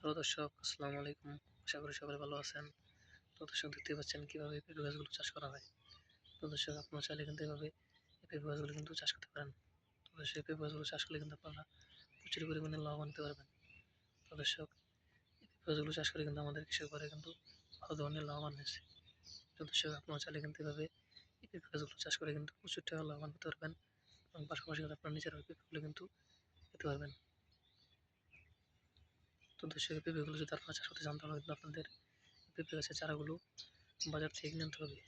Hello দর্শক, আসসালামু আলাইকুম। আশা করি সকলে ভালো আছেন। তো দর্শক দেখতে পাচ্ছেন কীভাবে পেঁপে গাছগুলো চাষ করা হয়। তো দর্শক, আপনারা চাইলে কিন্তু এভাবে পেঁপে গাছগুলো কিন্তু চাষ করতে পারেন। তো দর্শক পেঁপে গাছগুলো চাষ করলে কিন্তু আপনারা প্রচুর পরিমাণে লাভবান হতে পারবেন। তো দর্শক পেঁপে গাছগুলো চাষ করে কিন্তু আমাদের কৃষক ভাইরা কিন্তু ভালো ধরনের লাভবান হয়েছে। তো দর্শক, আপনারা চাইলে কিন্তু এভাবে পেঁপে গাছগুলো চাষ করে কিন্তু প্রচুর টাকা লাভবান হতে পারবেন। এবং পাশাপাশি আপনারা নিজেরা পেঁপেগুলো কিন্তু খেতে পারবেন। তো এই পেঁপেগুলো যদি আপনারা চাষ করতে চান, তাহলে কিন্তু আপনাদের পেঁপে গাছের চারাগুলো বাজার থেকে কিনে আনতে হবে।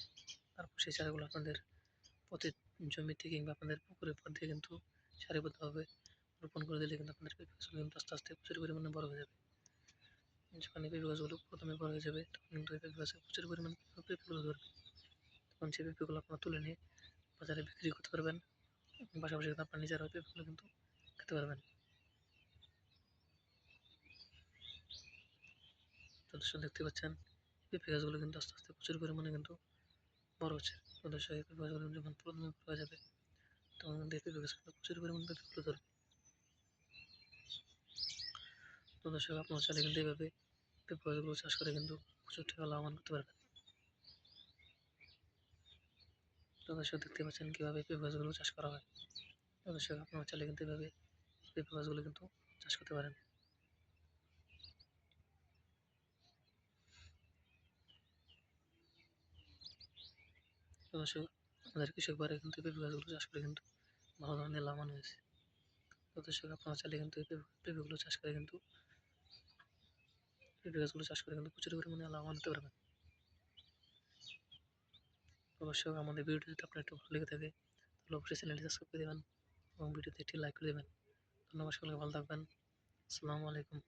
তারপর সেই চারাগুলো আপনাদের প্রতি জমিতে কিংবা আপনাদের পুকুরের পর দিয়ে কিন্তু সারিবদ্ধভাবে রোপণ করে দিলে কিন্তু আপনাদের পেঁপে গাছগুলো কিন্তু আস্তে আস্তে প্রচুর পরিমাণে বড় হয়ে যাবে। যখন পেঁপে গাছগুলো প্রথমে বড় হয়ে যাবে, তখন কিন্তু এই পেঁপে গাছে প্রচুর পরিমাণে পেঁপেগুলো ধরবে তখন সেই পেঁপেগুলো আপনারা তুলে নিয়ে বাজারে বিক্রি করতে পারবেন। পাশাপাশি কিন্তু আপনার নিজেরা পেঁপেগুলো কিন্তু খেতে পারবেন। দর্শক দেখতে পাচ্ছেন। পেঁপে গাছগুলো কিন্তু আস্তে আস্তে প্রচুর পরিমাণে কিন্তু বড় হচ্ছে। দর্শক এই পেঁপে গাছগুলো যখন প্রথমে হয়ে যাবে, তখন কিন্তু এই পেঁপে গাছ কিন্তু প্রচুর পরিমাণে পেঁপেগুলো ধরবে। তো দর্শক, আপনারা চাইলে কিন্তু এইভাবে পেঁপে গাছগুলো চাষ করে কিন্তু প্রচুর টাকা লাভবান করতে পারবেন। তো দর্শক, দেখতে পাচ্ছেন কীভাবে পেঁপে গাছগুলো চাষ করা হয়। তো আপনারা চাইলে কিন্তু এইভাবে পেঁপে গাছগুলো কিন্তু চাষ করতে পারেন। দর্শক আমাদের কৃষক কিন্তু পেঁপে গাছগুলো চাষ করে কিন্তু ভালো ধরনের লাভবান হয়েছে। তো আপনারা চাইলে কিন্তু পেঁপেগুলো চাষ করে কিন্তু পেঁপে গাছগুলো চাষ করে কিন্তু প্রচুর পরিমাণে লাভবান হতে পারবেন। দর্শক আমাদের ভিডিওটি যদি আপনার একটু ভালো লেগে থাকে, তাহলে অবশ্যই চ্যানেলটি সাবস্ক্রাইব করে দেবেন এবং ভিডিওতে একটি লাইক করে দেবেন। ধন্যবাদ সকলকে, ভালো থাকবেন। আসসালামু আলাইকুম।